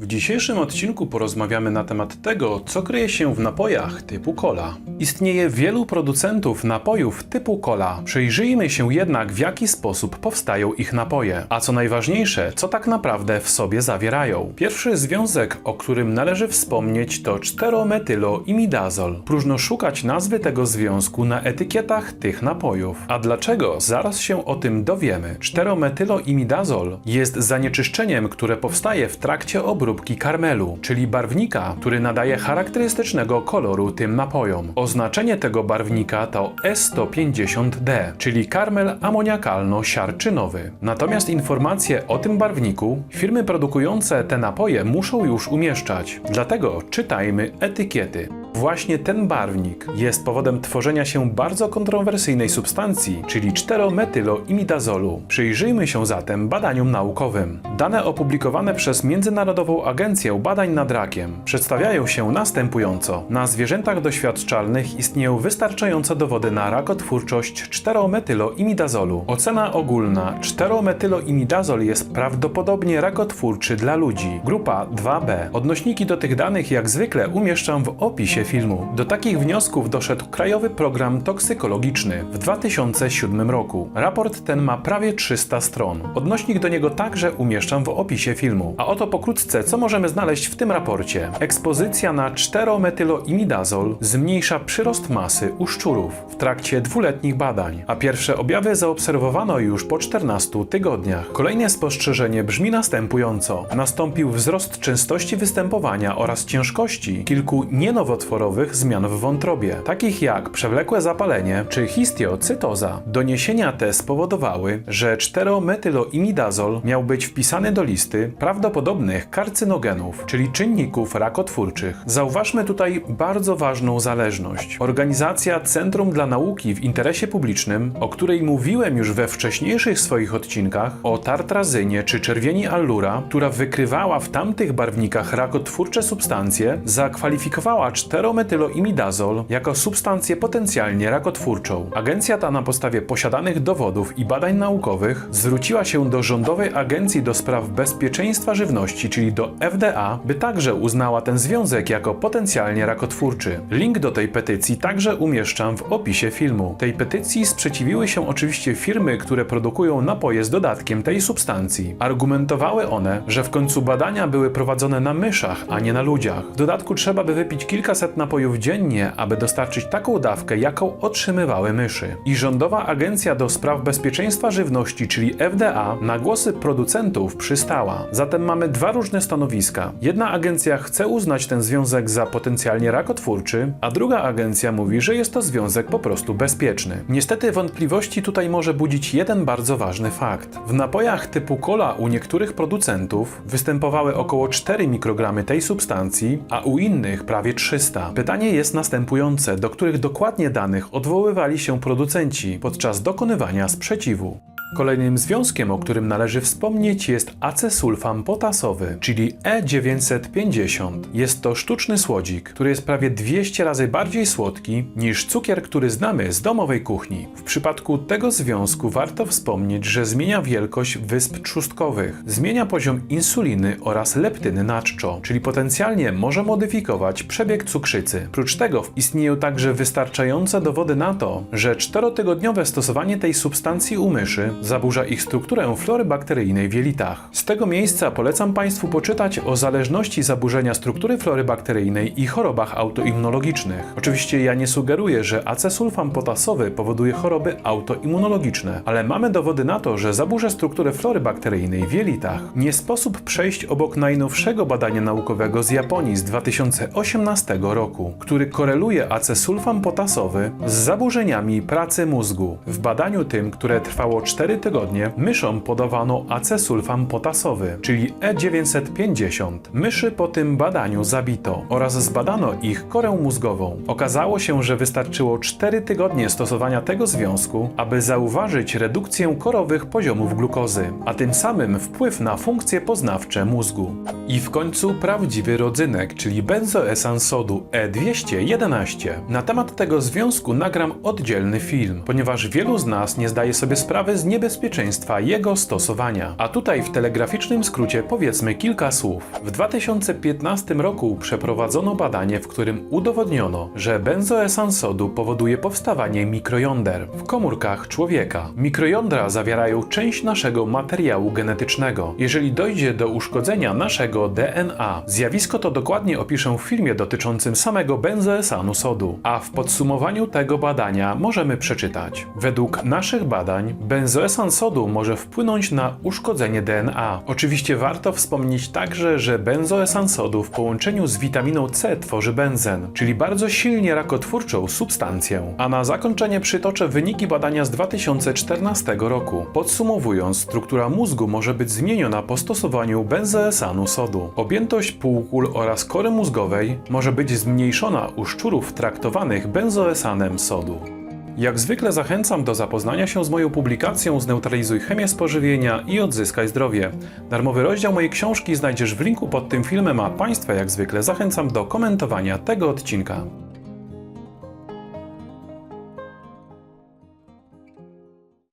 W dzisiejszym odcinku porozmawiamy na temat tego, co kryje się w napojach typu cola. Istnieje wielu producentów napojów typu cola. Przyjrzyjmy się jednak, w jaki sposób powstają ich napoje, a co najważniejsze, co tak naprawdę w sobie zawierają. Pierwszy związek, o którym należy wspomnieć, to 4-metyloimidazol. Próżno szukać nazwy tego związku na etykietach tych napojów. A dlaczego? Zaraz się o tym dowiemy. 4-metyloimidazol jest zanieczyszczeniem, które powstaje w trakcie obróbki karmelu, czyli barwnika, który nadaje charakterystycznego koloru tym napojom. Oznaczenie tego barwnika to E150D, czyli karmel amoniakalno-siarczynowy. Natomiast informacje o tym barwniku firmy produkujące te napoje muszą już umieszczać. Dlatego czytajmy etykiety. Właśnie ten barwnik jest powodem tworzenia się bardzo kontrowersyjnej substancji, czyli 4-metyloimidazolu. Przyjrzyjmy się zatem badaniom naukowym. Dane opublikowane przez Międzynarodową Agencję Badań nad Rakiem przedstawiają się następująco. Na zwierzętach doświadczalnych istnieją wystarczające dowody na rakotwórczość 4-metyloimidazolu. Ocena ogólna 4-metyloimidazol jest prawdopodobnie rakotwórczy dla ludzi. Grupa 2b. Odnośniki do tych danych jak zwykle umieszczam w opisie filmu. Do takich wniosków doszedł Krajowy Program Toksykologiczny w 2007 roku. Raport ten ma prawie 300 stron. Odnośnik do niego także umieszczam w opisie filmu. A oto pokrótce, co możemy znaleźć w tym raporcie. Ekspozycja na 4-metyloimidazol zmniejsza przyrost masy u szczurów w trakcie dwuletnich badań, a pierwsze objawy zaobserwowano już po 14 tygodniach. Kolejne spostrzeżenie brzmi następująco. Nastąpił wzrost częstości występowania oraz ciężkości kilku nienowotworowych zmian w wątrobie, takich jak przewlekłe zapalenie czy histiocytoza. Doniesienia te spowodowały, że 4-metyloimidazol miał być wpisany do listy prawdopodobnych karcynogenów, czyli czynników rakotwórczych. Zauważmy tutaj bardzo ważną zależność. Organizacja Centrum dla Nauki w Interesie Publicznym, o której mówiłem już we wcześniejszych swoich odcinkach, o tartrazynie czy czerwieni allura, która wykrywała w tamtych barwnikach rakotwórcze substancje, zakwalifikowała 4-metyloimidazol jako substancję potencjalnie rakotwórczą. Agencja ta na podstawie posiadanych dowodów i badań naukowych zwróciła się do Rządowej Agencji do Spraw Bezpieczeństwa Żywności, czyli do FDA, by także uznała ten związek jako potencjalnie rakotwórczy. Link do tej petycji także umieszczam w opisie filmu. Tej petycji sprzeciwiły się oczywiście firmy, które produkują napoje z dodatkiem tej substancji. Argumentowały one, że w końcu badania były prowadzone na myszach, a nie na ludziach. W dodatku trzeba by wypić kilkaset napojów dziennie, aby dostarczyć taką dawkę, jaką otrzymywały myszy. I Rządowa Agencja do Spraw Bezpieczeństwa Żywności, czyli FDA, na głosy producentów przystała. Zatem mamy dwa różne stanowiska. Jedna agencja chce uznać ten związek za potencjalnie rakotwórczy, a druga agencja mówi, że jest to związek po prostu bezpieczny. Niestety wątpliwości tutaj może budzić jeden bardzo ważny fakt. W napojach typu cola u niektórych producentów występowały około 4 mikrogramy tej substancji, a u innych prawie 300. Pytanie jest następujące, do których dokładnie danych odwoływali się producenci podczas dokonywania sprzeciwu. Kolejnym związkiem, o którym należy wspomnieć, jest acesulfam potasowy, czyli E950. Jest to sztuczny słodzik, który jest prawie 200 razy bardziej słodki niż cukier, który znamy z domowej kuchni. W przypadku tego związku warto wspomnieć, że zmienia wielkość wysp trzustkowych, zmienia poziom insuliny oraz leptyny na czczo, czyli potencjalnie może modyfikować przebieg cukrzycy. Prócz tego istnieją także wystarczające dowody na to, że czterotygodniowe stosowanie tej substancji u myszy zaburza ich strukturę flory bakteryjnej w jelitach. Z tego miejsca polecam Państwu poczytać o zależności zaburzenia struktury flory bakteryjnej i chorobach autoimmunologicznych. Oczywiście ja nie sugeruję, że acesulfam potasowy powoduje choroby autoimmunologiczne, ale mamy dowody na to, że zaburza strukturę flory bakteryjnej w jelitach. Nie sposób przejść obok najnowszego badania naukowego z Japonii z 2018 roku, który koreluje acesulfam potasowy z zaburzeniami pracy mózgu. W badaniu tym, które trwało 4 tygodnie, myszom podawano acesulfam potasowy, czyli E950. Myszy po tym badaniu zabito oraz zbadano ich korę mózgową. Okazało się, że wystarczyło 4 tygodnie stosowania tego związku, aby zauważyć redukcję korowych poziomów glukozy, a tym samym wpływ na funkcje poznawcze mózgu. I w końcu prawdziwy rodzynek, czyli benzoesan sodu E211. Na temat tego związku nagram oddzielny film, ponieważ wielu z nas nie zdaje sobie sprawy z niebezpieczeństwa niebezpieczeństwa jego stosowania. A tutaj w telegraficznym skrócie powiedzmy kilka słów. W 2015 roku przeprowadzono badanie, w którym udowodniono, że benzoesan sodu powoduje powstawanie mikrojąder w komórkach człowieka. Mikrojądra zawierają część naszego materiału genetycznego. Jeżeli dojdzie do uszkodzenia naszego DNA, zjawisko to dokładnie opiszę w filmie dotyczącym samego benzoesanu sodu, a w podsumowaniu tego badania możemy przeczytać. Według naszych badań benzoesan sodu może wpłynąć na uszkodzenie DNA. Oczywiście warto wspomnieć także, że benzoesan sodu w połączeniu z witaminą C tworzy benzen, czyli bardzo silnie rakotwórczą substancję. A na zakończenie przytoczę wyniki badania z 2014 roku. Podsumowując, struktura mózgu może być zmieniona po stosowaniu benzoesanu sodu. Objętość półkul oraz kory mózgowej może być zmniejszona u szczurów traktowanych benzoesanem sodu. Jak zwykle zachęcam do zapoznania się z moją publikacją Zneutralizuj chemię spożywienia i odzyskaj zdrowie. Darmowy rozdział mojej książki znajdziesz w linku pod tym filmem, a Państwa jak zwykle zachęcam do komentowania tego odcinka.